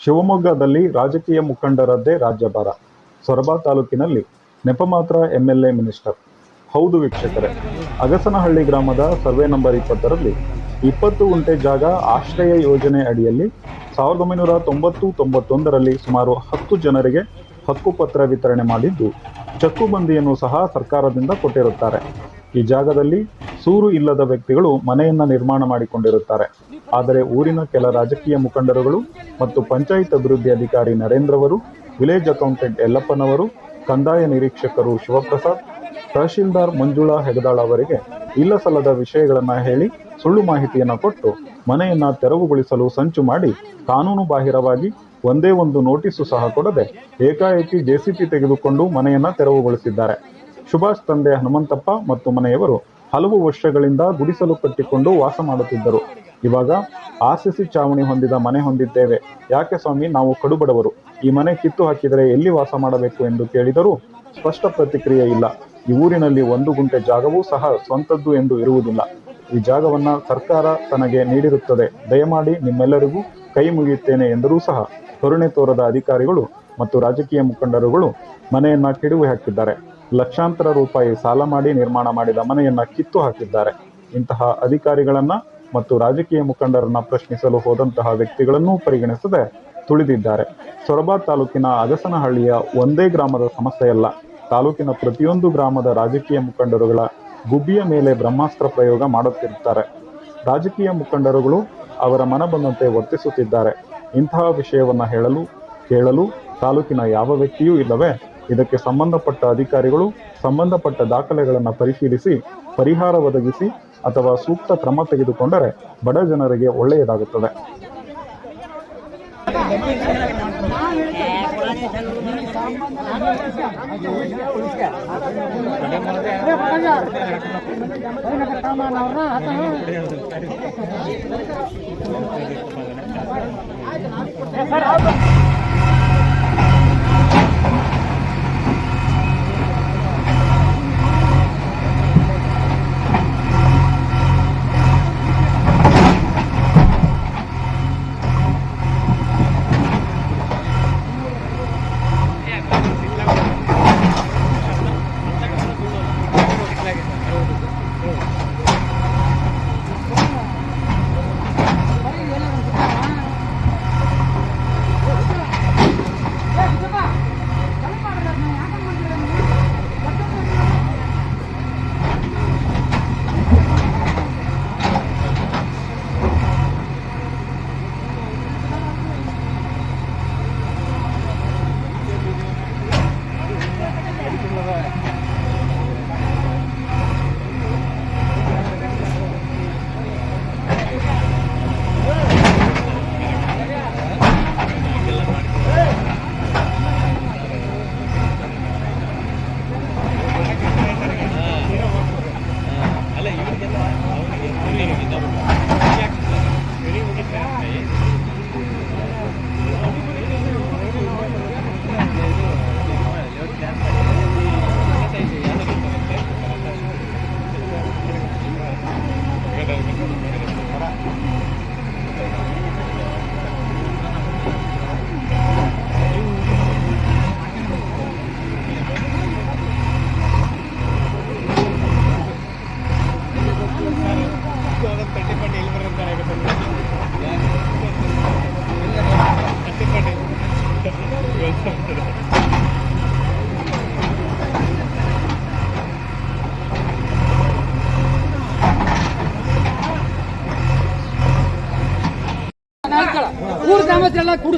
ಶಿವಮೊಗ್ಗದಲ್ಲಿ ರಾಜಕೀಯ ಮುಖಂಡರದ್ದೇ ರಾಜ್ಯಭಾರ. ಸೊರಬ ತಾಲೂಕಿನಲ್ಲಿ ನೆಪ ಮಾತ್ರ ಎಂಎಲ್ಎ ಮಿನಿಸ್ಟರ್. ಹೌದು ವೀಕ್ಷಕರೇ, ಅಗಸನಹಳ್ಳಿ ಗ್ರಾಮದ ಸರ್ವೆ ನಂಬರ್ ಇಪ್ಪತ್ತರಲ್ಲಿ ಇಪ್ಪತ್ತು ಗುಂಟೆ ಜಾಗ ಆಶ್ರಯ ಯೋಜನೆ ಅಡಿಯಲ್ಲಿ ಸಾವಿರದ ಒಂಬೈನೂರ ತೊಂಬತ್ತು ತೊಂಬತ್ತೊಂದರಲ್ಲಿ ಸುಮಾರು ಹತ್ತು ಜನರಿಗೆ ಹಕ್ಕುಪತ್ರ ವಿತರಣೆ ಮಾಡಿದ್ದು, ಚಕ್ಕುಬಂದಿಯನ್ನು ಸಹ ಸರ್ಕಾರದಿಂದ ಕೊಟ್ಟಿರುತ್ತಾರೆ. ಈ ಜಾಗದಲ್ಲಿ ಸೂರು ಇಲ್ಲದ ವ್ಯಕ್ತಿಗಳು ಮನೆಯನ್ನ ನಿರ್ಮಾಣ ಮಾಡಿಕೊಂಡಿರುತ್ತಾರೆ. ಆದರೆ ಊರಿನ ಕೆಲ ರಾಜಕೀಯ ಮುಖಂಡರುಗಳು ಮತ್ತು ಪಂಚಾಯತ್ ಅಭಿವೃದ್ಧಿ ಅಧಿಕಾರಿ ನರೇಂದ್ರವರು, ವಿಲೇಜ್ ಅಕೌಂಟೆಂಟ್ ಯಲ್ಲಪ್ಪನವರು, ಕಂದಾಯ ನಿರೀಕ್ಷಕರು ಶಿವಪ್ರಸಾದ್, ತಹಶೀಲ್ದಾರ್ ಮಂಜುಳಾ ಹೆಗದಾಳ್ ಅವರಿಗೆ ಇಲ್ಲ ಸಲ್ಲದ ವಿಷಯಗಳನ್ನ ಹೇಳಿ ಸುಳ್ಳು ಮಾಹಿತಿಯನ್ನ ಕೊಟ್ಟು ಮನೆಯನ್ನ ತೆರವುಗೊಳಿಸಲು ಸಂಚು ಮಾಡಿ ಕಾನೂನು ಬಾಹಿರವಾಗಿ ಒಂದೇ ಒಂದು ನೋಟಿಸು ಸಹ ಕೊಡದೆ ಏಕಾಏಕಿ ಜೆಸಿಪಿ ತೆಗೆದುಕೊಂಡು ಮನೆಯನ್ನ ತೆರವುಗೊಳಿಸಿದ್ದಾರೆ. ಸುಭಾಷ್ ತಂದೆ ಹನುಮಂತಪ್ಪ ಮತ್ತು ಮನೆಯವರು ಹಲವು ವರ್ಷಗಳಿಂದ ಗುಡಿಸಲು ಕಟ್ಟಿಕೊಂಡು ವಾಸ ಮಾಡುತ್ತಿದ್ದರು. ಇವಾಗ ಆರ್ಸಿಸಿ ಚಾವಣಿ ಹೊಂದಿದ ಮನೆ ಹೊಂದಿದ್ದೇವೆ. ಯಾಕೆ ಸ್ವಾಮಿ? ನಾವು ಕಡುಬಡವರು. ಈ ಮನೆ ಕಿತ್ತು ಹಾಕಿದರೆ ಎಲ್ಲಿ ವಾಸ ಮಾಡಬೇಕು ಎಂದು ಕೇಳಿದರೂ ಸ್ಪಷ್ಟ ಪ್ರತಿಕ್ರಿಯೆ ಇಲ್ಲ. ಈ ಊರಿನಲ್ಲಿ ಒಂದು ಗುಂಟೆ ಜಾಗವೂ ಸಹ ಸ್ವಂತದ್ದು ಎಂದು ಇರುವುದಿಲ್ಲ. ಈ ಜಾಗವನ್ನ ಸರ್ಕಾರ ತನಗೆ ನೀಡಿರುತ್ತದೆ. ದಯಮಾಡಿ ನಿಮ್ಮೆಲ್ಲರಿಗೂ ಕೈ ಮುಗಿಯುತ್ತೇನೆ ಎಂದರೂ ಸಹ ಕರುಣೆ ತೋರದ ಅಧಿಕಾರಿಗಳು ಮತ್ತು ರಾಜಕೀಯ ಮುಖಂಡರುಗಳು ಮನೆಯನ್ನ ಕಿಡುವೆ ಹಾಕಿದ್ದಾರೆ. ಲಕ್ಷಾಂತರ ರೂಪಾಯಿ ಸಾಲ ಮಾಡಿ ನಿರ್ಮಾಣ ಮಾಡಿದ ಮನೆಯನ್ನ ಕಿತ್ತು ಹಾಕಿದ್ದಾರೆ. ಇಂತಹ ಅಧಿಕಾರಿಗಳನ್ನ ಮತ್ತು ರಾಜಕೀಯ ಮುಖಂಡರನ್ನ ಪ್ರಶ್ನಿಸಲು ಹೋದಂತಹ ವ್ಯಕ್ತಿಗಳನ್ನೂ ಪರಿಗಣಿಸದೆ ತುಳಿದಿದ್ದಾರೆ. ಸೊರಬ ತಾಲೂಕಿನ ಅಗಸನಹಳ್ಳಿಯ ಒಂದೇ ಗ್ರಾಮದ ಸಮಸ್ಯೆಯಲ್ಲ. ತಾಲೂಕಿನ ಪ್ರತಿಯೊಂದು ಗ್ರಾಮದ ರಾಜಕೀಯ ಮುಖಂಡರುಗಳ ಗುಬ್ಬಿಯ ಮೇಲೆ ಬ್ರಹ್ಮಾಸ್ತ್ರ ಪ್ರಯೋಗ ಮಾಡುತ್ತಿರುತ್ತಾರೆ. ರಾಜಕೀಯ ಮುಖಂಡರುಗಳು ಅವರ ಮನ ಬಂದಂತೆ ವರ್ತಿಸುತ್ತಿದ್ದಾರೆ. ಇಂತಹ ವಿಷಯವನ್ನ ಹೇಳಲು, ಕೇಳಲು ತಾಲೂಕಿನ ಯಾವ ವ್ಯಕ್ತಿಯೂ ಇಲ್ಲವೇ? ಇದಕ್ಕೆ ಸಂಬಂಧಪಟ್ಟ ಅಧಿಕಾರಿಗಳು ಸಂಬಂಧಪಟ್ಟ ದಾಖಲೆಗಳನ್ನು ಪರಿಶೀಲಿಸಿ ಪರಿಹಾರ ಒದಗಿಸಿ ಅಥವಾ ಸೂಕ್ತ ಕ್ರಮ ತೆಗೆದುಕೊಂಡರೆ ಬಡ ಜನರಿಗೆ ಒಳ್ಳೆಯದಾಗುತ್ತದೆ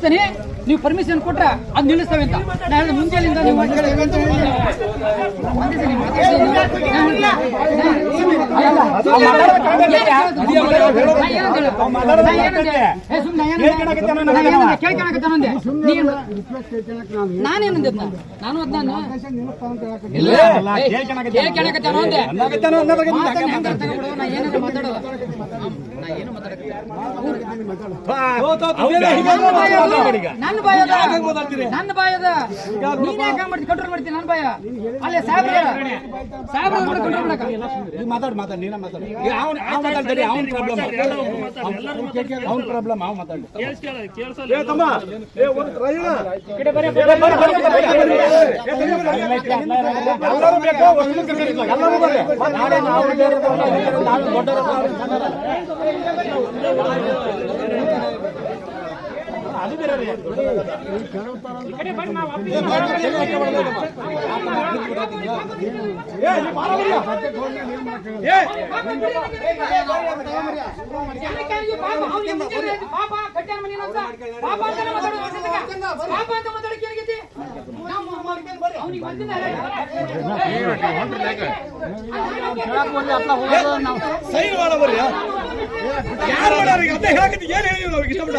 చూస్తేనే ನೀವು ಪರ್ಮಿಷನ್ ಕೊಟ್ರೆ ಅದ್ ನಿಲ್ಲಿಸ್ತೇವೆ ಅಂತ. ನಾನು ಮುಂಜಾನೆಯಿಂದ ನೀವು ನಾನೇನಂದೆ ನಾನು ಕೇಳ್ಕೊಳಕತ್ತಾನ ಅಂದೆ ಮಾತಾಡೋದು ನಾನು ಏನು ಮಾತಾಡಕ್ಕೆ ನನ್ನ ಭಯ. ನನ್ನ ಭಯ ನೀನ್ ಯಾಕೆ ಮಾಡ್ತಿ? ಕಂಟ್ರೋಲ್ ಮಾಡ್ತೀನಿ ನನ್ನ ಭಯ ಅಲ್ಲೇ ಸಾಹೇಬ್ರ ಸಾಹೇಬ್ರ ಕಂಟ್ರೋಲ್ ಮಾಡಕ ಮಾತಾಡ್ ಮಾತಾಡ್ ನೀನ ಮಾತಾಡ್. ಅವನ್ ಆ ಮಾತಾಡ್ತಾರೆ ಅವ್ನ ಪ್ರಾಬ್ಲಮ್ ಅವ್ನ ಪ್ರಾಬ್ಲಮ್ ಅವ್ನು ಮಾತಾಡಿ. ಏ ತಮ್ಮ. ಏ ಒಂದು ರೈಲ ಎಲ್ಲರೂ ಬೇಕು ಒಂದು ಕರೀರಿ. ಎಲ್ಲರೂ ಬರ್ರಿ. ನಾಳೆ ನಾವು ಹಿರಿಯರು, ನಾವು ದೊಡ್ಡವರು ಅದು ಬೇರೆ ರೀ. ಏ, ನೀ ಬಾರವಯ್ಯ. ಏ ಪಾಪ ಕಟ್ಯಾನ ಮನೆ ಅಂತ ಪಾಪ ಅಂತ ಮಾತಾಡೋದು ಪಾಪ ಅಂತ ಮಾತಾಡಕ್ಕೆ ಏನಾಗೈತಿ ಅವ್ನಿಗೆ ಬಂದಿಲ್ಲ ಸೈನ್ ಮಾಡಬರ್ರಿ ಯಾರು ಮಾಡೋರು ಈಗ ಅದೇ ಹೇಳಕತ್ತಿ ಏನ್ ಹೇಳಿದ್ವಿ ನಾವು ಇಷ್ಟಪಡ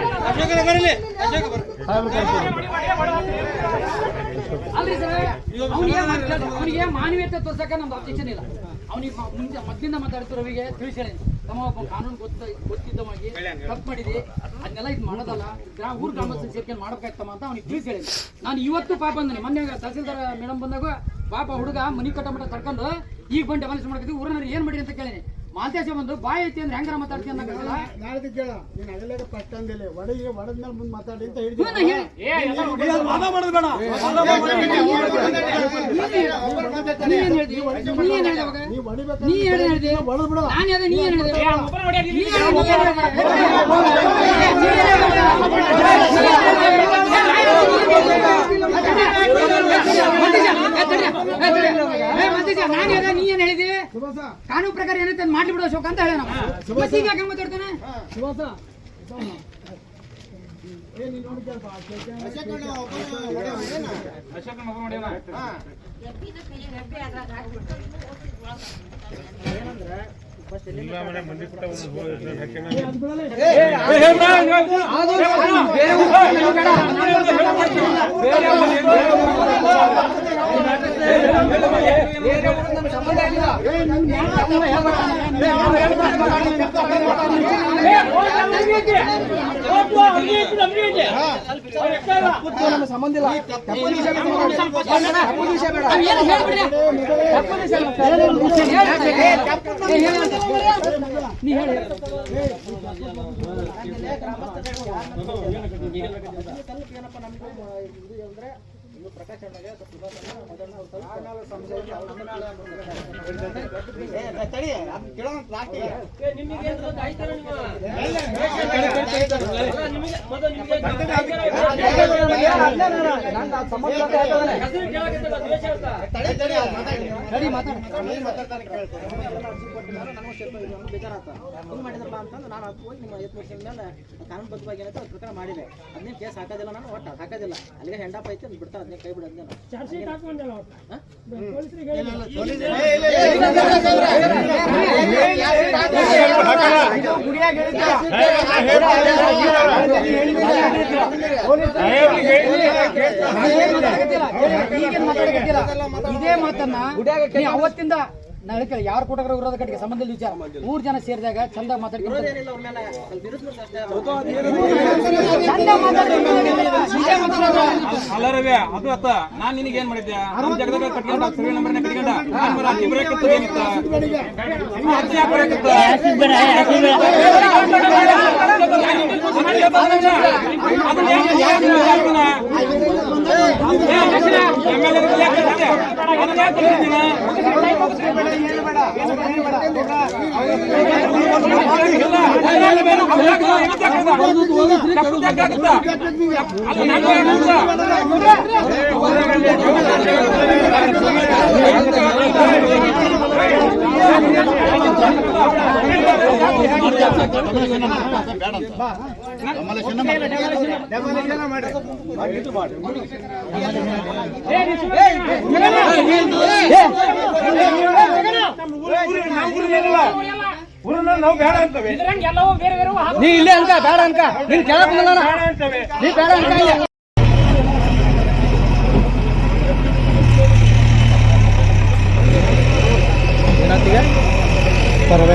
ಅವನಿಗೆ ಮಾನವೀಯತೆ ತೋರ್ಸಕ ನಮ್ದು ಅಬ್ಜೆಕ್ಷನ್ ಇಲ್ಲ. ಅವನಿಗೆ ಮುಂಚೆ ಮೊದಲಿಂದ ಮಾತಾಡ್ತಿರೋವಿಗೆ ತಿಳಿಸಿ ತಮ್ಮ ಒಬ್ಬ ಕಾನೂನು ಗೊತ್ತ ಗೊತ್ತಿದ್ದವಾಗಿ ತಪ್ಪು ಮಾಡಿದಿ. ಅದನ್ನೆಲ್ಲ ಇದು ಮಾಡೋದಲ್ಲ. ಗ್ರಾಮ ಊರು ಗ್ರಾಮಸ್ಥರು ಸೇರ್ಕೊಂಡು ಮಾಡ್ಬೇಕಾಯ್ತಮ್ಮ ಅಂತ ಅವ್ನಿಗೆ ತಿಳಿಸಿ ಹೇಳಿ ನಾನು ಇವತ್ತು ಪಾಪ ಬಂದನೆ ಮೊನ್ನೆ ತಹಸೀಲ್ದಾರ್ ಮೇಡಮ್ ಬಂದಾಗ ಪಾಪ ಹುಡುಗ ಮನಿ ಕಟ್ಟ ಮಟ್ಟ ತಡ್ಕೊಂಡು ಈಗ ಬಂದು ಡೆಮಾಲಿಷ್ ಮಾಡ್ಕೊತೀವಿ ಊರನ್ನ ಏನು ಮಾಡಿ ಅಂತ ಕೇಳಿನಿ ಮಾಂತೇಶ ಬಂದು ಬಾಯ್ ಐತಿ ಅಂದ್ರೆ ಹೆಂಗಾರ ಮಾತಾಡ್ತೀನಿ ಅನ್ನಕತ್ತಿಲ್ಲ ನಾಳೆ ಕೇಳ ನೀನ್ ಅಗಲೇಗ ಫಸ್ಟ್ ಅಂದಿಲ್ಲ ಒಡೆಗೆ ಒಡೆದ್ಮೇಲೆ ಮುಂದೆ ಮಾತಾಡಿ ಅಂತ ಇವ್ನ ಹೇಳಿದ್ವಿ ಹೇಳಿ ಈಗ ವಾದ ಮಾಡೋದು ಬೇಡ ವಾದ ಮಾಡೋದು ನೀ ಏನ್ ಹೇಳ್ದಿ ನೀ ಏನ್ ಹೇಳ್ದೆ ಅವಾಗ ನೀವ್ ಹೊಡಿಬೇಕು ನೀ ಏನ್ ಹೇಳ್ದೆ ಹೊಡೆದ್ ಬಿಡು ನಾನು ಯಾವ್ದು ನೀ ಏನ್ ಹೇಳ್ದೆ ನೀ ಏನ್- ನೀ ಏನ್ ಹೇಳ್ದೆ? ನಾನು ಯಾವ್ದು ನೀ ಏನ್ ಹೇಳಿದಿ ಸುಭಾಸ ಕಾನೂನು ಪ್ರಕಾರ ಏನೈತೆ ಅದ್ ಮಾಡ್ಲಿ ಬಿಡೋ ಶೋಕ ಅಂತ ಹೇಳ ನಾವು ಈಗ ಯಾಕೆ ಮಾತಾಡ್ತಾನೆ ಸುಭಾಸ ಏ ನೀನ್ ನೋಡಿ ಕೇಳ್ಪ ನಮ್ಮ ಸಂಬಂಧ ಇಲ್ಲ ನೀ ಹೇಳಿ ಏನಪ್ಪ ನಮ್ಗೆ ಇದು ಅಂದ್ರೆ ಮಾಡಿದ್ರಲ್ಲ ಅಂತಂದು ನಾನು ಅದು ಹೋಗಿ ನಿಮ್ಮ ಐವತ್ತು ವರ್ಷದ ಮೇಲೆ ಕಾನೂನುಬದ್ಧವಾಗಿ ಏನೈತೆ ಅದ್ರ ಪ್ರಕಾರ ಮಾಡಿದೆ. ಅದನ್ನೇ ಕೇಸ್ ಹಾಕೋದಿಲ್ಲ ನಾನು ಒಟ್ಟು ಹಾಕೋದಿಲ್ಲ. ಅಲ್ಲಿಗೆ ಹೆಂಡಪ್ಪ ಐತೆ ಅದ್ ಕೈ. ಇದೇ ಮಾತನ್ನ ಅವತ್ತಿಂದ ನಾ ಹೇಳ್ಕೇಳಿ ಯಾರು ಕೊಟ್ಟರು ವಿರೋಧ ಕಟ್ಟಿಗೆ ಸಂಬಂಧ ವಿಚಾರ ಮೂರ್ ಜನ ಸೇರಿದಾಗ ಚಂದ ಇರಿಸ್ಬೇಕು ಅದು. ಚಂದ ಮಾತಾಡ್ಕೊಂಡು ಅಲ್ಲ ರವಿ ಅದು ಅತ್ತ ನಾನ್ ನಿನಗೆ ಏನ್ ಮಾಡಿದ್ದೆ ನಮ್ಮ ಜಗದಾಗ ಕಟ್ಕೊಂಡ ಸರ್ವೆ ನಂಬರ್ ಕಟ್ಕೊಂಡ ನಾನ್ ಬರ ಅರ್ಜಿ ಬರೆಯಕತ್ತ ಏನಿತ್ತ ಅರ್ಜಿ ಯಾಕೆ ಬರೆಯಕತ್ತ ಅದನ್ನ ಯಾಕೆ? ಏ, ಅಧ್ಯಕ್ಷರೇ, MLA ರಿಗೆ ಯಾಕೆ ಕಳ್ಸಿದ್ದೆ? ಅದನ್ನ ಯಾಕೆ ಕಳ್ಸಿದ್ದೀನ? ಇಲ್ಲ, ಇಲ್ಲ, ಬೇಡ. ನಾವು ಬೇಡ ಅಂತವೆ ಎಲ್ಲವೂ ಬೇರೆ ಬೇರೆ ನೀ ಇಲ್ಲೇ ಅನ್ಕ ಬೇಡ ಅನ್ಕ ನೀನ್ ಕೆಳಕ್ ಬಂದಲ್ಲ ನೀ ಬೇಡ ಅನ್ಕ